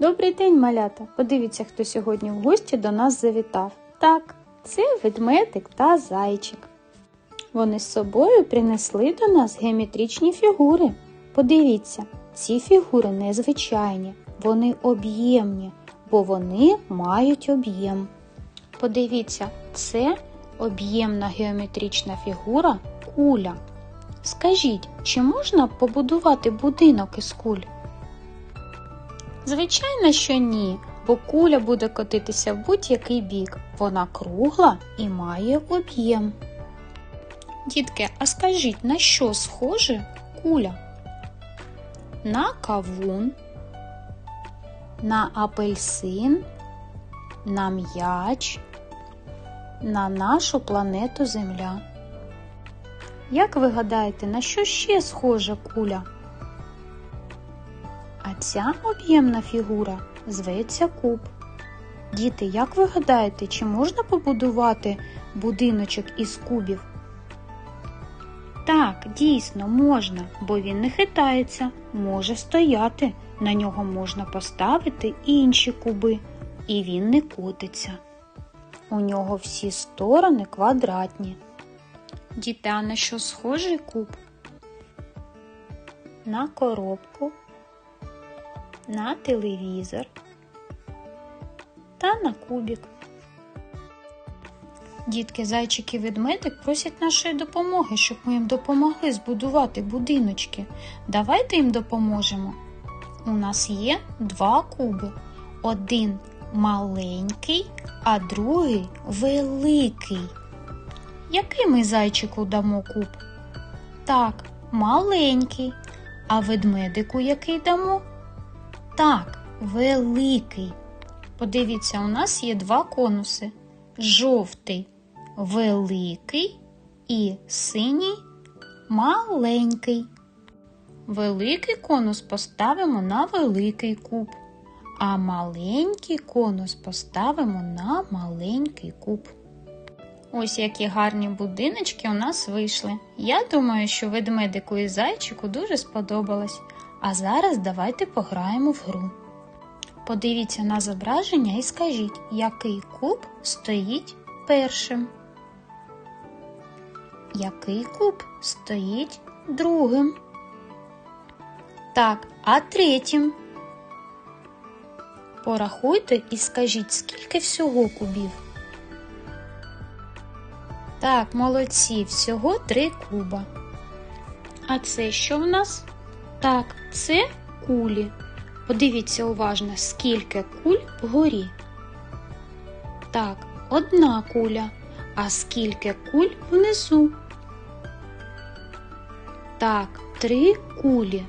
Добрий день, малята! Подивіться, хто сьогодні в гості до нас завітав. Так, це ведмедик та зайчик. Вони з собою принесли до нас геометричні фігури. Подивіться, ці фігури незвичайні, вони об'ємні, бо вони мають об'єм. Подивіться, це об'ємна геометрична фігура куля. Скажіть, чи можна побудувати будинок із куль? Звичайно, що ні, бо куля буде котитися в будь-який бік. Вона кругла і має об'єм. Дітки, а скажіть, на що схоже куля? На кавун, на апельсин, на м'яч, на нашу планету Земля. Як ви гадаєте, на що ще схожа куля? Ця об'ємна фігура зветься куб. Діти, як ви гадаєте, чи можна побудувати будиночок із кубів? Так, дійсно можна, бо він не хитається, може стояти. На нього можна поставити інші куби, і він не котиться. У нього всі сторони квадратні. Діти, а на що схожий куб? На коробку, на телевізор та на кубик. Дітки, зайчик і ведмедик просять нашої допомоги, щоб ми їм допомогли збудувати будиночки. Давайте їм допоможемо. У нас є два куби. Один маленький, а другий великий. Який ми зайчику дамо куб? Так, маленький. А ведмедику який дамо? Так, великий. Подивіться, у нас є два конуси: жовтий великий і синій маленький. Великий конус поставимо на великий куб, а маленький конус поставимо на маленький куб. Ось які гарні будиночки у нас вийшли. Я думаю, що ведмедику і зайчику дуже сподобалось. А зараз давайте пограємо в гру. Подивіться на зображення і скажіть, який куб стоїть першим. Який куб стоїть другим? Так, а третім? Порахуйте і скажіть, скільки всього кубів. Так, молодці, всього три куба. А це що в нас? Так, це кулі. Подивіться уважно, скільки куль вгорі. Так, одна куля. А скільки куль внизу? Так, три кулі.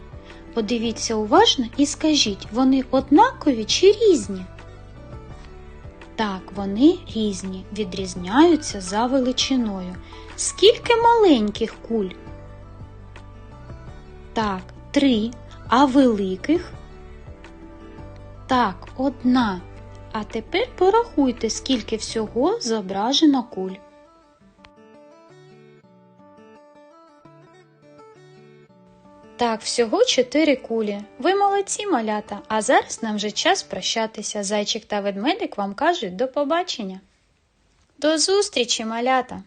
Подивіться уважно і скажіть, вони однакові чи різні? Так, вони різні, відрізняються за величиною. Скільки маленьких куль? Так, три. А великих? Так, одна. А тепер порахуйте, скільки всього зображено куль. Так, всього чотири кулі. Ви молодці, малята. А зараз нам вже час прощатися. Зайчик та ведмедик вам кажуть до побачення. До зустрічі, малята!